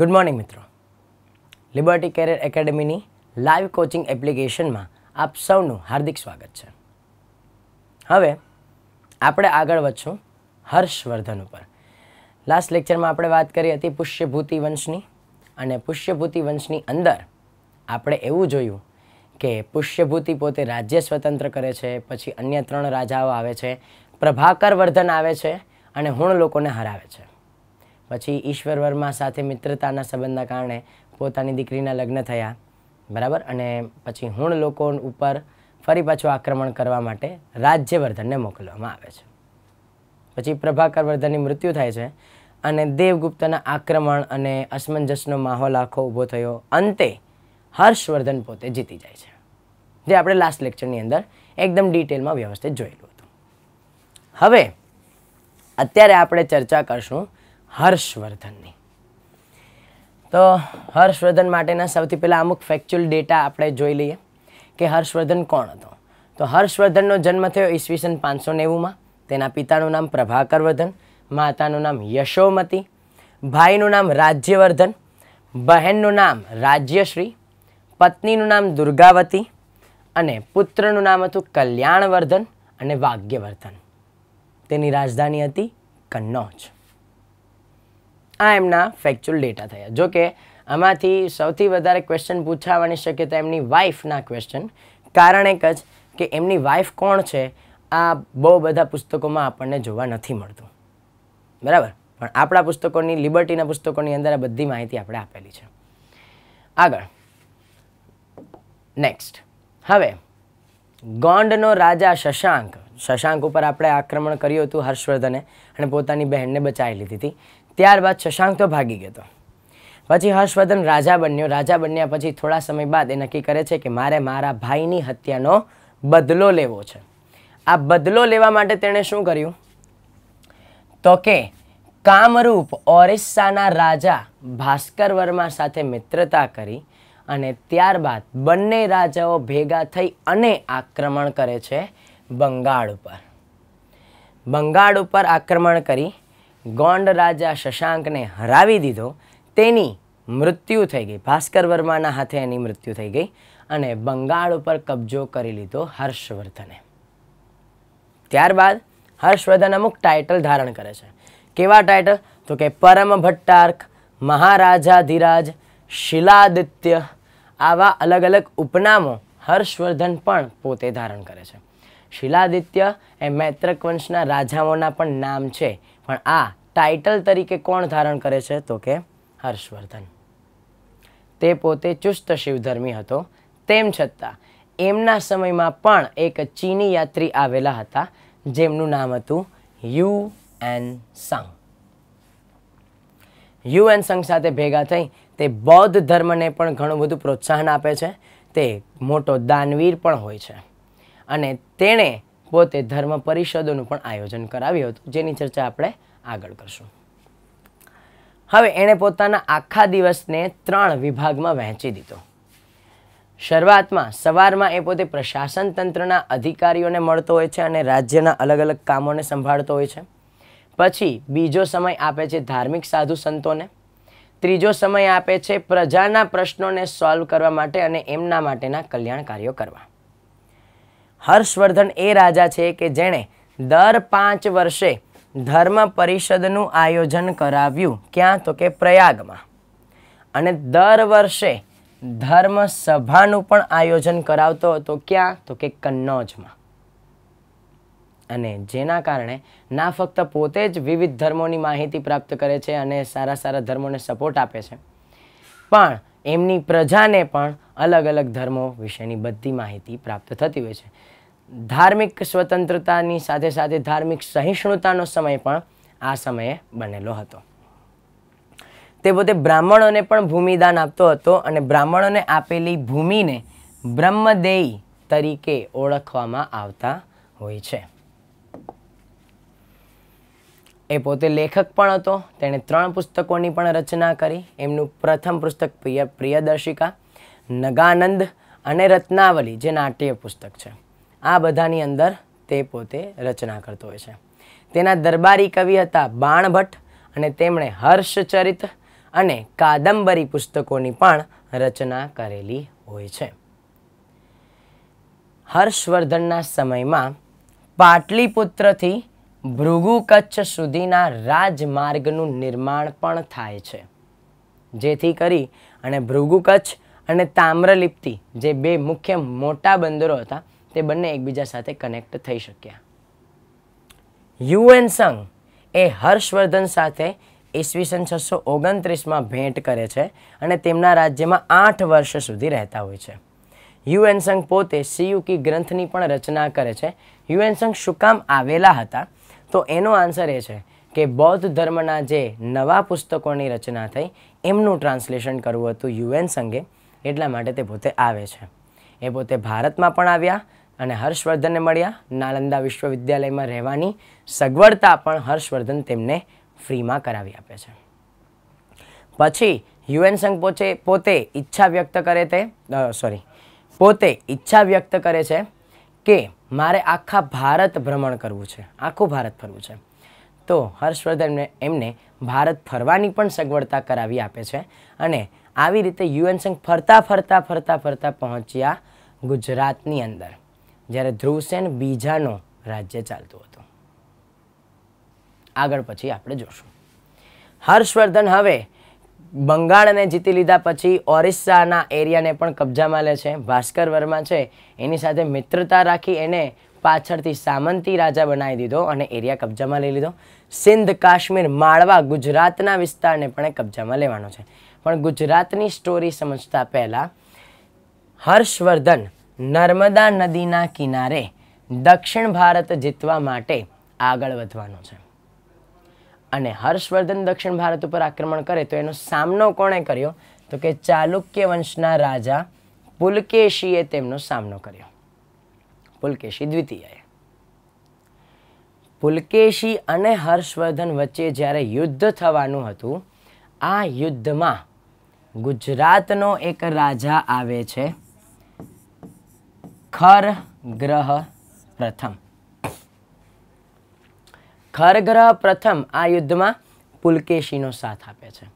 Good morning મિત્રો. Liberty career એકેડમીની live coaching એપ્લિકેશનમાં આપ સૌનું હાર્દિક સ્વાગત છે. હવે આપણે આગળ વધશું હર્ષવર્ધન ઉપર. લાસ્ટ લેક્ચરમાં આપણે વાત કરી હતી પુષ્યભૂતિ વંશની અને પુષ્યભૂતિ વંશની અંદર આપણે એવું જોયું કે પુષ્યભૂતિ પોતે રાજ્ય સ્વતંત્ર કરે છે, પછી અન્ય ત્રણ રાજાઓ આવે છે, પ્રભાકર વર્ધન આવે છે અને હુણ લોકોને હરાવે છે. પછી ઈશ્વર વર્મા સાથે મિત્રતાના સંબંધના કારણે પોતાની દીકરીના લગ્ન થયા. બરાબર? અને પછી હુણ લોકો ઉપર ફરી પાછું આક્રમણ કરવા માટે રાજ્યવર્ધનને મોકલવામાં આવે છે. પછી પ્રભાકર વર્ધનની મૃત્યુ થાય છે અને દેવગુપ્તના આક્રમણ અને અસમંજસનો માહોલ આખો ઊભો થયો. અંતે હર્ષવર્ધન પોતે જીતી જાય છે. જે આપણે લાસ્ટ લેક્ચરની અંદર એકદમ ડિટેલમાં વ્યવસ્થિત જોયેલું હતું. હવે અત્યારે આપણે ચર્ચા કરશું હર્ષવર્ધનની. તો હર્ષવર્ધન માટેના સૌથી પહેલાં અમુક ફેક્ચ્યુઅલ ડેટા આપણે જોઈ લઈએ કે હર્ષવર્ધન કોણ હતો. તો હર્ષવર્ધનનો જન્મ થયો ઈસવીસન પાંચસો નેવુંમાં. તેના પિતાનું નામ પ્રભાકર વર્ધન, માતાનું નામ યશોમતી, ભાઈનું નામ રાજ્યવર્ધન, બહેનનું નામ રાજ્યશ્રી, પત્નીનું નામ દુર્ગાવતી અને પુત્રનું નામ હતું કલ્યાણવર્ધન અને વાગ્યવર્ધન. તેની રાજધાની હતી કન્નૌજ. આ એમના ફેક્ચ્યુઅલ ડેટા થયા. જો કે, આમાંથી સૌથી વધારે ક્વેશ્ચન પૂછાવાની શક્યતા એમની વાઇફના ક્વેશ્ચન કારણ એક જ કે એમની વાઇફ કોણ છે, આ બહુ બધા પુસ્તકોમાં આપણને જોવા નથી મળતું. બરાબર? પણ આપણા પુસ્તકોની લિબર્ટીના પુસ્તકોની અંદર આ બધી માહિતી આપણે આપેલી છે. આગળ. નેક્સ્ટ હવે, ગોંડનો રાજા શશાંક. શશાંક ઉપર આપણે આક્રમણ કર્યું હતું હર્ષવર્ધને અને પોતાની બહેનને બચાવી લીધી હતી. ત્યારબાદ શશાંક તો ભાગી ગયો. પછી હર્ષવર્ધન રાજા બન્યો. રાજા બન્યા પછી થોડા સમય બાદ એ નક્કી કરે છે કે મારે મારા ભાઈની હત્યાનો બદલો લેવો છે. આ બદલો લેવા માટે તેણે શું કર્યું? તો કે કામરૂપ ઓરિસ્સાના રાજા ભાસ્કર વર્મા સાથે મિત્રતા કરી અને ત્યારબાદ બંને રાજાઓ ભેગા થઈ અને આક્રમણ કરે છે બંગાળ ઉપર. બંગાળ ઉપર આક્રમણ કરી ગોંડ રાજા શશાંકને હરાવી દીધો. તેની મૃત્યુ થઈ ગઈ. ભાસ્કર વર્માના હાથે એની મૃત્યુ થઈ ગઈ અને બંગાળ ઉપર કબજો કરી લીધો હર્ષવર્ધને. ત્યારબાદ હર્ષવર્ધન અમુક ટાઇટલ ધારણ કરે છે. કેવા ટાઇટલ? તો કે પરમ ભટ્ટાર્ક મહારાજાધિરાજ શિલાદિત્ય આવા અલગ અલગ ઉપનામો હર્ષવર્ધન પણ પોતે ધારણ કરે છે. શિલાદિત્ય એ મૈત્રક વંશના રાજાઓના પણ નામ છે. પણ આ ટાઇટલ તરીકે કોણ ધારણ કરે છે? તો કે હર્ષવર્ધન. તે પોતે ચુસ્ત શિવધર્મી હતો. તેમ છતાં, એમના સમયમાં પણ એક ચીની યાત્રી આવેલા હતા, જેમનું નામ હતું યુ એન સંઘ યુ એન સંઘ સાથે ભેગા થઈ તે બૌદ્ધ ધર્મને પણ ઘણું બધું પ્રોત્સાહન આપે છે. તે મોટો દાનવીર પણ હોય છે. અને તેણે પોતે ધર્મ પરિષદોનું પણ આયોજન કરાવ્યું હતું. જેની ચર્ચા આપણે આગળ કરશું. હવે એણે પોતાના આખા દિવસને ત્રણ વિભાગમાં વહેંચી દીધો. શરૂઆતમાં સવારમાં એ પોતે પ્રશાસન તંત્રના અધિકારીઓને મળતો હોય છે અને રાજ્યના અલગ અલગ કામોને સંભાળતો હોય છે. પછી બીજો સમય આપે છે ધાર્મિક સાધુ સંતોને. ત્રીજો સમય આપે છે પ્રજાના પ્રશ્નોને સોલ્વ કરવા માટે અને એમના માટેના કલ્યાણ કાર્યો કરવા. હર્ષવર્ધન એ રાજા છે કે જેણે દર પાંચ વર્ષે ધર્મ પરિષદનું આયોજન કરાવ્યું. ક્યાં? તો કે પ્રયાગમાં. અને દર વર્ષે ધર્મ સભાનું પણ આયોજન કરાવતો હતો. ક્યાં? તો કે કન્નૌજમાં. અને જેના કારણે ના ફક્ત પોતે જ વિવિધ ધર્મોની માહિતી પ્રાપ્ત કરે છે અને સારા સારા ધર્મોને સપોર્ટ આપે છે, પણ એમની પ્રજાને પણ અલગ અલગ ધર્મો વિશેની બધી માહિતી પ્રાપ્ત થતી હોય છે. ધાર્મિક સ્વતંત્રતાની સાથે સાથે ધાર્મિક સહિષ્ણુતાનો સમય પણ આ સમયે બનેલો હતો. તે પોતે બ્રાહ્મણોને પણ ભૂમિદાન આપતો હતો અને બ્રાહ્મણોને આપેલી ભૂમિને બ્રહ્મદેય તરીકે ઓળખવામાં આવતા હોય છે. એ પોતે લેખક પણ હતો, તેણે ત્રણ પુસ્તકોની પણ રચના કરી. એમનું પ્રથમ પુસ્તક પ્રિય, પ્રિયદર્શિકા, નગાનંદ અને રત્નાવલી, જે નાટ્ય પુસ્તક છે. આ બધાની અંદર તે પોતે રચના કરતો હોય છે. તેના દરબારી કવિ હતા બાણભટ્ટ અને તેમણે હર્ષચરિત અને કાદંબરી પુસ્તકોની પણ રચના કરેલી હોય છે. હર્ષવર્ધનના સમયમાં પાટલીપુત્રથી ભૃગુ કચ્છ સુધીના રાજમાર્ગનું નિર્માણ પણ થાય છે. જેથી કરી અને ભૃગુ કચ્છ અને તામ્રલિપ્તિ, જે બે મુખ્ય મોટા બંદરો હતા તે બંને એકબીજા સાથે કનેક્ટ થઈ શક્યા. યુએન સંઘ એ હર્ષવર્ધન સાથે ઈસવીસન છસો ઓગણત્રીસમાં ભેટ કરે છે અને તેમના રાજ્યમાં આઠ વર્ષ સુધી રહેતા હોય છે. યુએન સંઘ પોતે સિયુકી ગ્રંથની પણ રચના કરે છે. યુએન સંઘ શું કામ આવેલા હતા? તો એનો આન્સર એ છે કે બૌદ્ધ ધર્મના જે નવા પુસ્તકોની રચના થઈ, એમનું ટ્રાન્સલેશન કરવું હતું યુએન સંઘે. એટલા માટે તે પોતે આવે છે. એ પોતે ભારતમાં પણ આવ્યા અને હર્ષવર્ધનને મળ્યા. નાલંદા વિશ્વવિદ્યાલયમાં રહેવાની સગવડતા પણ હર્ષવર્ધન તેમને ફ્રીમાં કરાવી આપે છે. પછી યુએન સંઘ પોચે, પોતે ઈચ્છા વ્યક્ત કરે તે સોરી પોતે ઈચ્છા વ્યક્ત કરે છે કે મારે આખા ભારત ભ્રમણ કરવું છે. આખું ભારત ફરવું છે. તો હર્ષવર્ધનને એમને ભારત ફરવાની પણ સગવડતા કરાવી આપે છે અને આવી રીતે યુએન સંઘ ફરતા ફરતા ફરતા ફરતા પહોંચ્યા ગુજરાતની અંદર. જ્યારે ધ્રુવસેન બીજાનો રાજ્ય ચાલતું હતું. આગળ પછી આપણે જોશું. હર્ષવર્ધન હવે બંગાળને જીતી લીધા પછી ઓરિસ્સાના એરિયાને પણ કબજામાં લે છે. ભાસ્કર વર્મા છે, એની સાથે મિત્રતા રાખી એને પાછળથી સામંતી રાજા બનાવી દીધો અને એરિયા કબજામાં લઈ લીધો. સિંધ, કાશ્મીર, માળવા ગુજરાતના વિસ્તારને પણ કબજામાં લેવાનો છે. પણ ગુજરાતની સ્ટોરી સમજતા પહેલાં હર્ષવર્ધન નર્મદા નદીના કિનારે દક્ષિણ ભારત જીતવા માટે આગળ વધવાનો છે. અને હર્ષવર્ધન દક્ષિણ ભારત ઉપર આક્રમણ કરે તો એનો સામનો કોણે કર્યો? તો કે ચાલુક્ય વંશના રાજા પુલકેશીએ તેમનો સામનો કર્યો. પુલકેશી દ્વિતીય પુલકેશી અને હર્ષવર્ધન વચ્ચે જ્યારે યુદ્ધ થવાનું હતું, આ યુદ્ધમાં ગુજરાતનો એક રાજા આવે છે. ખર ગ્રહ પ્રથમ ખરગ્રહ પ્રથમ આ યુદ્ધમાં પુલકેશીનો સાથ આપે છે.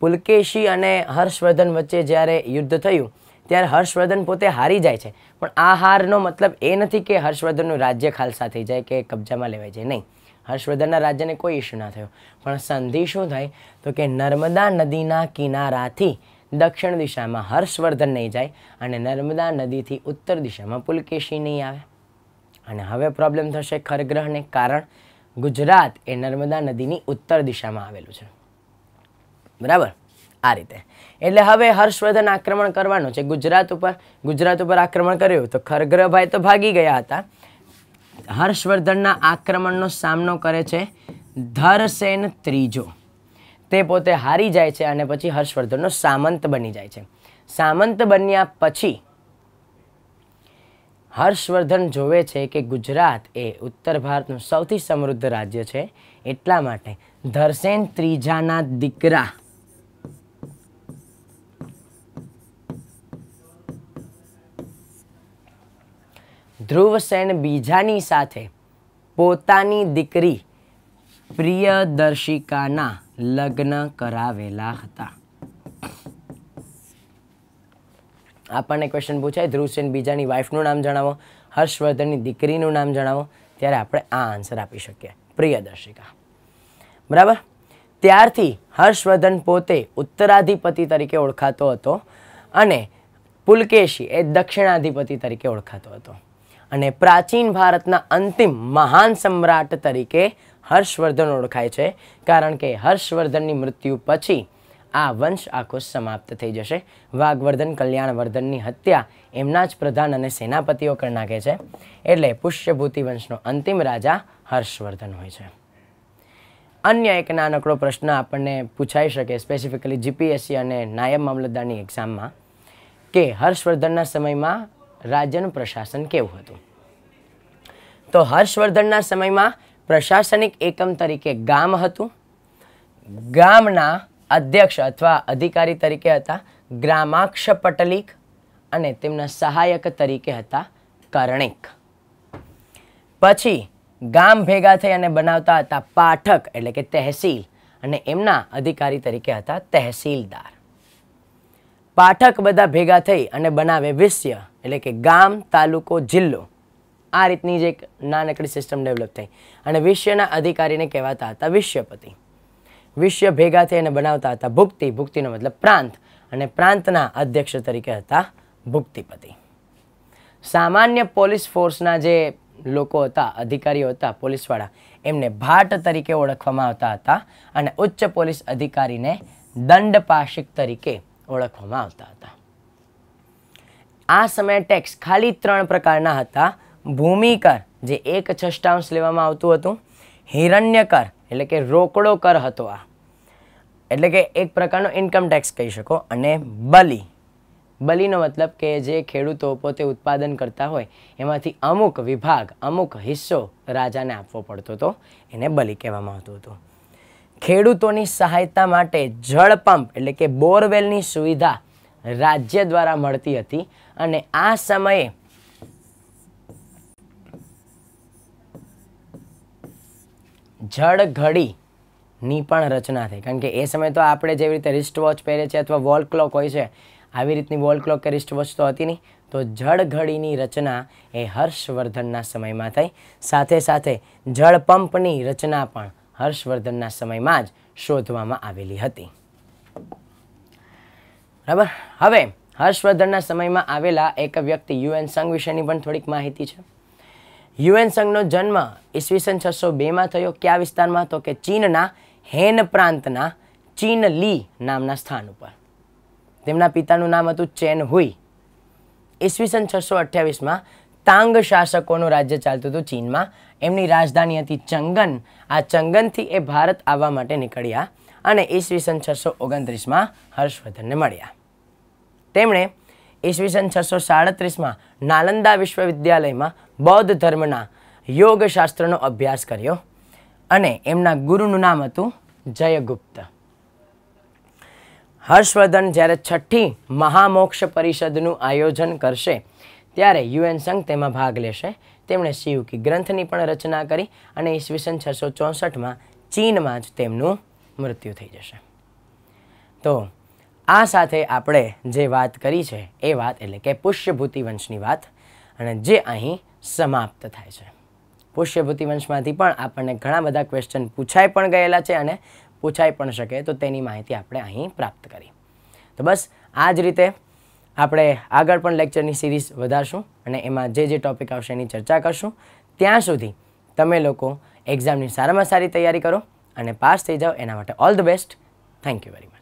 પુલકેશી અને હર્ષવર્ધન વચ્ચે જ્યારે યુદ્ધ થયું, ત્યારે હર્ષવર્ધન પોતે હારી જાય છે. પણ આ હારનો મતલબ એ નથી કે હર્ષવર્ધનનું રાજ્ય ખાલસા થઈ જાય કે કબજામાં લેવાય જાય. નહીં. હર્ષવર્ધનના રાજ્યને કોઈ ઇશ્યુ ના થયો. પણ સંધિ શું થાય? તો કે નર્મદા નદીના કિનારાથી દક્ષિણ દિશામાં હર્ષવર્ધન નહીં જાય અને નર્મદા નદીથી ઉત્તર દિશામાં પુલકેશી નહીં આવે. અને હવે પ્રોબ્લેમ થશે ખરગ્રહને કારણ ગુજરાત એ નર્મદા નદીની ઉત્તર દિશામાં આવેલું છે. બરાબર? આ રીતે. એટલે હવે હર્ષવર્ધન આક્રમણ કરવાનું છે ગુજરાત ઉપર. ગુજરાત ઉપર આક્રમણ કર્યું તો ખરગ્રહભાઈ તો ભાગી ગયા હતા. હર્ષવર્ધનના આક્રમણનો સામનો કરે છે ધરસેન ત્રીજો. તે પોતે હારી જાય છે અને પછી હર્ષવર્ધનનો સામંત બની જાય છે. સામંત બન્યા પછી હર્ષવર્ધન જોવે છે કે ગુજરાત એ ઉત્તર ભારતનું સૌથી સમૃદ્ધ રાજ્ય છે એટલા માટે ધરસેન ત્રીજાના દીકરા ધ્રુવસેન બીજાની સાથે પોતાની દીકરી પ્રિયદર્શિકાના લગ્ન કરાવેલા હતા. આપણને ક્વેશ્ચન પૂછાય ધ્રુવસેન બીજાની વાઇફનું નામ જણાવો, હર્ષવર્ધનની દીકરીનું નામ જણાવો, ત્યારે આપણે આ આન્સર આપી શકીએ. પ્રિયદર્શિકા બરાબર? ત્યારથી હર્ષવર્ધન પોતે ઉત્તરાધિપતિ તરીકે ઓળખાતો હતો અને પુલકેશી એ દક્ષિણાધિપતિ તરીકે ઓળખાતો હતો. અને પ્રાચીન ભારતના અંતિમ મહાન સમ્રાટ તરીકે હર્ષવર્ધન ઓળખાય છે, કારણ કે હર્ષવર્ધનની મૃત્યુ પછી આ વંશ આખો સમાપ્ત થઈ જશે. વાઘવર્ધન કલ્યાણવર્ધનની હત્યા એમના જ પ્રધાન અને સેનાપતિઓ કરી નાખે છે. એટલે પુષ્યભૂતિ વંશનો અંતિમ રાજા હર્ષવર્ધન હોય છે. અન્ય એક નાનકડો પ્રશ્ન આપણને પૂછાઈ શકે સ્પેસિફિકલી જીપીએસસી અને નાયબ મામલતદારની એક્ઝામમાં કે હર્ષવર્ધનના સમયમાં રાજ્યનું પ્રશાસન કેવું હતું? તો હર્ષવર્ધનના સમયમાં પ્રશાસનિક એકમ તરીકે ગામ હતું. ગામના અધ્યક્ષ અથવા અધિકારી તરીકે હતા ગ્રામાક્ષ પટલિક અને તેમના સહાયક તરીકે હતા કરણિક. પછી ગામ ભેગા થઈ અને બનાવતા હતા પાઠક એટલે કે તહેસીલ અને એમના અધિકારી તરીકે હતા તહેસીલદાર. પાઠક બધા ભેગા થઈ અને બનાવે વિશ્ય એટલે કે ગામ, તાલુકો, જિલ્લો. આ રીતની જે એક નાનકડી સિસ્ટમ ડેવલપ થઈ. અને વિશ્વના અધિકારીને કહેવાતા હતા વિશ્વપતિ. વિશ્વ ભેગા થઈ અને બનાવતા હતા ભુક્તિ. ભુક્તિનો મતલબ પ્રાંત. અને પ્રાંતના અધ્યક્ષ તરીકે હતા ભુક્તિપતિ. સામાન્ય પોલીસ ફોર્સના જે લોકો હતા, અધિકારીઓ હતા, પોલીસવાળા, એમને ભાટ તરીકે ઓળખવામાં આવતા હતા અને ઉચ્ચ પોલીસ અધિકારીને દંડપાશિક તરીકે ઓળખવામાં આવતા હતા. આ સમયે ટેક્સ ખાલી ત્રણ પ્રકારના હતા. ભૂમિકર, જે એક છષ્ટાંશ લેવામાં આવતું હતું, હિરણ્યકર, એટલે કે રોકડો કર હતો આ. એટલે કે એક પ્રકારનો ઇન્કમ ટેક્સ કહી શકો, અને બલી. બલીનો મતલબ કે જે ખેડૂતો પોતે ઉત્પાદન કરતા હોય, એમાંથી અમુક વિભાગ, અમુક હિસ્સો રાજાને આપવો પડતો હતો, એને બલી કહેવામાં આવતું હતું. ખેડૂતોની સહાયતા માટે જળ પંપ, એટલે કે બોરવેલની સુવિધા રાજ્ય દ્વારા મળતી હતી, અને આ સમયે જળઘડીની પણ રચના થઈ. કારણ કે એ સમયે તો આપણે જેવી રીતે રિસ્ટ વોચ પહેરે છે અથવા વોલ ક્લોક હોય છે, આવી રીતની વોલ ક્લોક કે રિસ્ટ વોચ તો હતી નહીં. તો જળ ઘડીની રચના એ હર્ષવર્ધનના સમયમાં થઈ. સાથે સાથે જળ પંપની રચના પણ હર્ષવર્ધનના સમયમાં જ શોધવામાં આવેલી હતી. બરાબર? હવે હર્ષવર્ધનના સમયમાં આવેલા એક વ્યક્તિ યુએન સંઘ વિશેની પણ થોડીક માહિતી છે. યુએન સંઘનો જન્મ ઈસવીસન છસો બેમાં થયો. કયા વિસ્તારમાં તો કે ચીનના હેન પ્રાંતના ચીન લી નામના સ્થાન ઉપર. તેમના પિતાનું નામ હતું ચેન હુઈ. ઈસવીસન છસો અઠ્યાવીસમાં તાંગ શાસકોનું રાજ્ય ચાલતું હતું ચીનમાં. એમની રાજધાની હતી ચંગન. આ ચંગનથી એ ભારત આવવા માટે નીકળ્યા અને ઈસવીસન છસો ઓગણત્રીસમાં હર્ષવર્ધનને મળ્યા. તેમણે ઈસવીસન છસો સાડત્રીસમાં નાલંદા વિશ્વવિદ્યાલયમાં બૌદ્ધ ધર્મના યોગશાસ્ત્રનો અભ્યાસ કર્યો અને એમના ગુરુનું નામ હતું જયગુપ્ત. હર્ષવર્ધન જ્યારે છઠ્ઠી મહામોક્ષ પરિષદનું આયોજન કરશે, ત્યારે યુએન સંઘ તેમાં ભાગ લેશે. તેમણે શિવકી ગ્રંથની પણ રચના કરી અને ઈસવીસન છસો ચોસઠમાં ચીનમાં જ તેમનું મૃત્યુ થઈ જશે. તો આ સાથે આપણે જે વાત કરી છે, એ વાત એટલે કે પુષ્યભૂતિ વંશની વાત. અને જે અહીં સમાપ્ત થાય છે. પુષ્યભૂતિ વંશમાંથી પણ આપણને ઘણા બધા ક્વેશ્ચન પૂછાઈ પણ ગયેલા છે અને પૂછાઈ પણ શકે, તો તેની માહિતી આપણે અહીં પ્રાપ્ત કરી. તો બસ, આ જ રીતે આપણે આગળ પણ લેક્ચરની સિરીઝ વધારશું અને એમાં જે જે ટૉપિક આવશે એની ચર્ચા કરશું. ત્યાં સુધી તમે લોકો એક્ઝામની સારામાં સારી તૈયારી કરો અને પાસ થઈ જાઓ. એના માટે all the best thank you very much